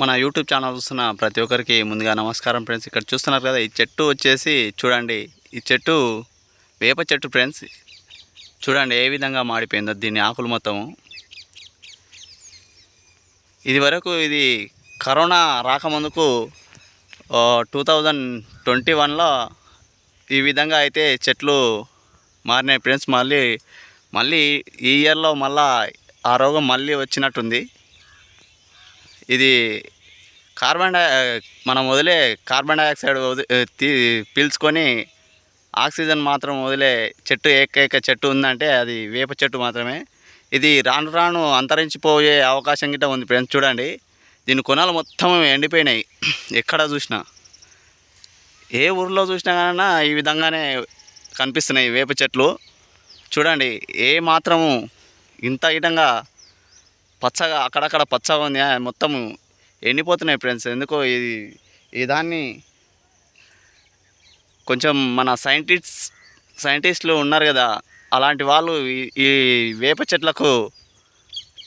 మన YouTube channel చూస్తున్న ప్రతి ఒక్కరికి ముందుగా నమస్కారం ఫ్రెండ్స్. ఇక్కడ చూస్తున్నారు కదా ఈ చెట్టు వచ్చేసి చూడండి ఈ చెట్టు వేప చెట్టు ఫ్రెండ్స్. చూడండి ఏ విధంగా మాడిపోయిందో దీని ఆకులు మొత్తము. ఇది వరకు ఇది కరోనా రాకముందుకు టూ థౌజండ్ ట్వంటీ వన్లో ఈ విధంగా అయితే చెట్లు మారినాయి ఫ్రెండ్స్. మళ్ళీ మళ్ళీ ఈ ఇయర్లో మళ్ళీ ఆ రోగం మళ్ళీ వచ్చినట్టుంది. ఇది కార్బన్ డై మనం వదిలే కార్బన్ డైఆక్సైడ్ వది- తీ పీల్చుకొని ఆక్సిజన్ మాత్రం వదిలే చెట్టు ఏకైక చెట్టు ఉందంటే అది వేప చెట్టు మాత్రమే. ఇది రాను రాను అంతరించిపోయే అవకాశం గిట్ట ఉంది ఫ్రెండ్స్ చూడండి. దీని కొనాలు మొత్తం ఎండిపోయినాయి. ఎక్కడ చూసినా. ఏ ఊర్లో చూసినా కానీ ఈ విధంగానే కనిపిస్తున్నాయి వేప చెట్లు. చూడండి ఏ మాత్రము ఇంత ఇటంగా పచ్చగా అక్కడక్కడ పచ్చగా ఉంది. ఆ మొత్తం ఎండిపోతున్నాయి ఫ్రెండ్స్ ఎందుకో ఇది ఈ దాన్ని కొంచెం మన సైంటిస్ట్ సైంటిస్టులు ఉన్నారు కదా అలాంటి వాళ్ళు ఈ- వేప చెట్లకు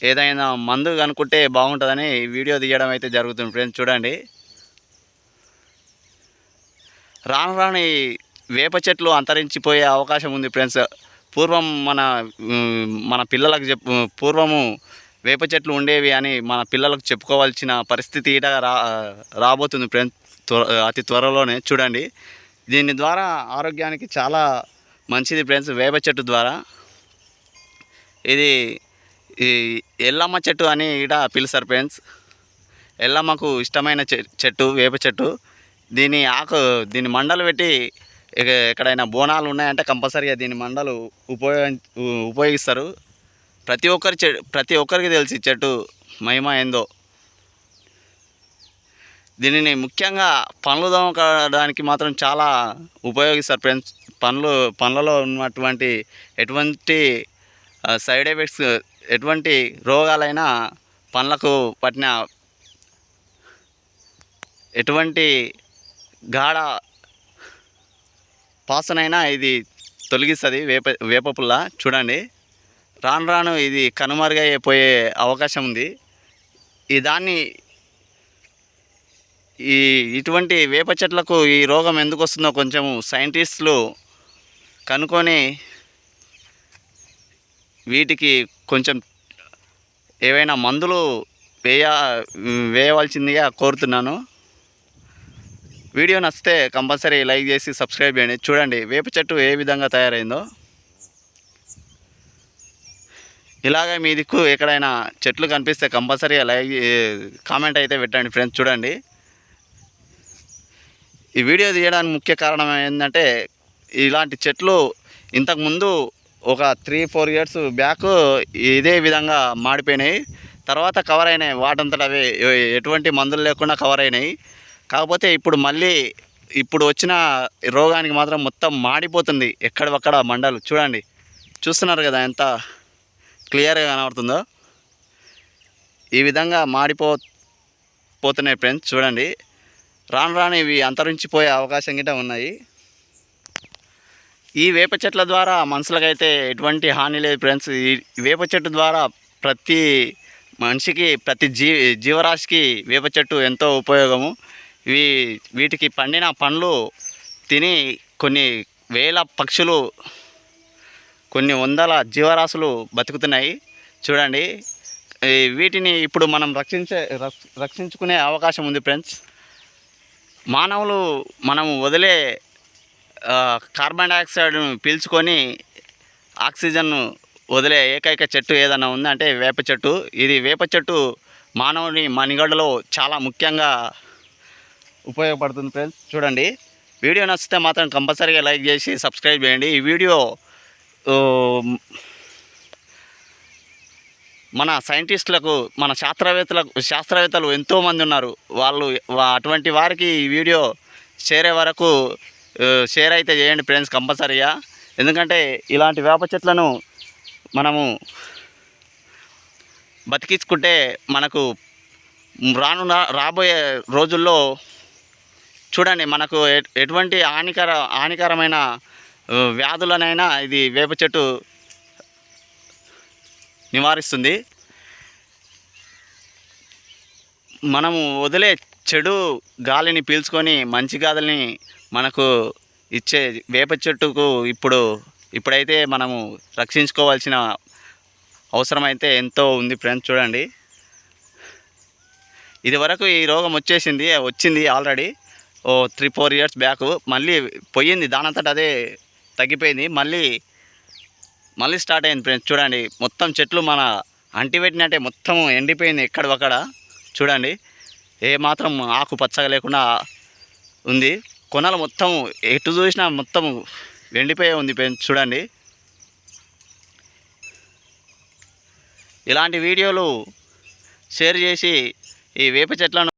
ఏదైనా మందు కనుక్కుంటే బాగుంటుందని వీడియో తీయడం అయితే జరుగుతుంది ఫ్రెండ్స్ చూడండి. రాను రాను ఈ వేప చెట్లు అంతరించిపోయే అవకాశం ఉంది ఫ్రెండ్స్ పూర్వం మన మన పిల్లలకు చెప్పు పూర్వము వేప చెట్లు ఉండేవి అని మన పిల్లలకు చెప్పుకోవాల్సిన పరిస్థితి ఇట రా రాబోతుంది ఫ్రెండ్స్ త్వర అతి త్వరలోనే. చూడండి దీని ద్వారా ఆరోగ్యానికి చాలా మంచిది ఫ్రెండ్స్ వేప చెట్టు ద్వారా. ఇది ఈ ఎల్లమ్మ చెట్టు అని ఈడ పిలుస్తారు ఫ్రెండ్స్. ఎల్లమ్మకు ఇష్టమైన చె- చెట్టు వేప చెట్టు. దీని ఆకు దీని మండలు పెట్టి ఎక్కడైనా బోనాలు ఉన్నాయంటే కంపల్సరీగా దీని మండలు ఉపయోగ ఉపయోగిస్తారు. ప్రతి ఒక్కరి చె ప్రతి ఒక్కరికి తెలిసి చెట్టు మహిమ ఏందో. దీనిని ముఖ్యంగా పండ్లు దోమకడానికి మాత్రం చాలా ఉపయోగిస్తారు ఫ్రెండ్స్. పండ్లు పండ్లలో ఉన్నటువంటి ఎటువంటి సైడ్ ఎఫెక్ట్స్ ఎటువంటి రోగాలైనా పండ్లకు పట్టిన ఎటువంటి గాఢ పాసనైనా ఇది తొలగిస్తుంది వేప వేపపుల్ల చూడండి. రాను రాను ఇది కనుమరుగైపోయే అవకాశం ఉంది. ఈ దాన్ని ఈ ఇటువంటి వేప చెట్లకు ఈ రోగం ఎందుకు వస్తుందో కొంచెం సైంటిస్టులు కనుక్కొని వీటికి కొంచెం ఏవైనా మందులు వేయ వేయవలసిందిగా కోరుతున్నాను. వీడియో నచ్చితే కంపల్సరీ లైక్ చేసి సబ్స్క్రైబ్ చేయండి. చూడండి వేప చెట్టు ఏ విధంగా తయారైందో. ఇలాగ మీ దిక్కు ఎక్కడైనా చెట్లు కనిపిస్తే కంపల్సరీ లైక్ కామెంట్ అయితే పెట్టండి ఫ్రెండ్స్ చూడండి. ఈ వీడియో తీయడానికి ముఖ్య కారణం ఏంటంటే ఇలాంటి చెట్లు ఇంతకుముందు ఒక త్రీ ఫోర్ ఇయర్స్ బ్యాక్ ఇదే విధంగా మాడిపోయినాయి. తర్వాత కవర్ అయినాయి వాటంతట అవి ఎటువంటి మందులు లేకుండా కవర్ అయినాయి. కాకపోతే ఇప్పుడు మళ్ళీ ఇప్పుడు వచ్చిన రోగానికి మాత్రం మొత్తం మాడిపోతుంది ఎక్కడవక్కడ మండలు. చూడండి చూస్తున్నారు కదా ఎంత క్లియర్గా కనబడుతుందో? ఈ విధంగా మాడిపో పోతున్నాయి ఫ్రెండ్స్ చూడండి. రాను రాను ఇవి అంతరించిపోయే అవకాశం గిట్ట ఉన్నాయి. ఈ వేప చెట్ల ద్వారా మనుషులకైతే ఎటువంటి హాని లేదు ఫ్రెండ్స్. ఈ వేప చెట్టు ద్వారా ప్రతి మనిషికి ప్రతి జీ జీవరాశికి వేప చెట్టు ఎంతో ఉపయోగము. ఇవి వీటికి పండిన పండ్లు తిని కొన్ని వేల పక్షులు కొన్ని వందల జీవరాశులు బతుకుతున్నాయి. చూడండి. వీటిని ఇప్పుడు మనం రక్షించే రక్ష- రక్షించుకునే అవకాశం ఉంది ఫ్రెండ్స్. మానవులు మనము వదిలే కార్బన్ డైఆక్సైడ్ను పీల్చుకొని ఆక్సిజన్ను వదిలే ఏకైక చెట్టు ఏదైనా ఉందంటే వేప చెట్టు. ఇది వేప చెట్టు మానవుని మనిగడలో చాలా ముఖ్యంగా ఉపయోగపడుతుంది ఫ్రెండ్స్. చూడండి. వీడియో నచ్చితే మాత్రం కంపల్సరీగా లైక్ చేసి సబ్స్క్రైబ్ చేయండి. ఈ వీడియో మన సైంటిస్టులకు మన శాస్త్రవేత్తలకు శాస్త్రవేత్తలు ఎంతోమంది ఉన్నారు. వాళ్ళు అటువంటి వారికి ఈ వీడియో చేరే వరకు షేర్ అయితే చేయండి ఫ్రెండ్స్ కంపల్సరీగా. ఎందుకంటే ఇలాంటి వేప చెట్లను మనము బతికించుకుంటే మనకు రాను రాబోయే రోజుల్లో చూడండి మనకు ఎటువంటి హానికర హానికరమైన వ్యాధులనైనా ఇది వేప చెట్టు నివారిస్తుంది. మనము వదిలే చెడు గాలిని పీల్చుకొని మంచి గాలిని మనకు ఇచ్చే వేప చెట్టుకు ఇప్పుడు ఇప్పుడైతే మనము రక్షించుకోవాల్సిన అవసరం అయితే ఎంతో ఉంది ఫ్రెండ్స్ చూడండి. ఇది వరకు ఈ రోగం వచ్చేసింది వచ్చింది ఆల్రెడీ. ఓ త్రీ ఫోర్ ఇయర్స్ బ్యాక్. మళ్ళీ పోయింది దానంతట అదే తగ్గిపోయింది. మళ్ళీ మళ్ళీ స్టార్ట్ అయింది ఫ్రెండ్స్. చూడండి మొత్తం చెట్లు మన అంటిపెట్టినట్టే మొత్తం ఎండిపోయింది ఎక్కడ ఒక్కడ చూడండి ఏ మాత్రం ఆకు పచ్చగా లేకుండా ఉంది. కొనలు మొత్తం ఎటు చూసినా మొత్తం ఎండిపోయే ఉంది ఫ్రెండ్స్. చూడండి. ఇలాంటి వీడియోలు షేర్ చేసి ఈ వేప చెట్లను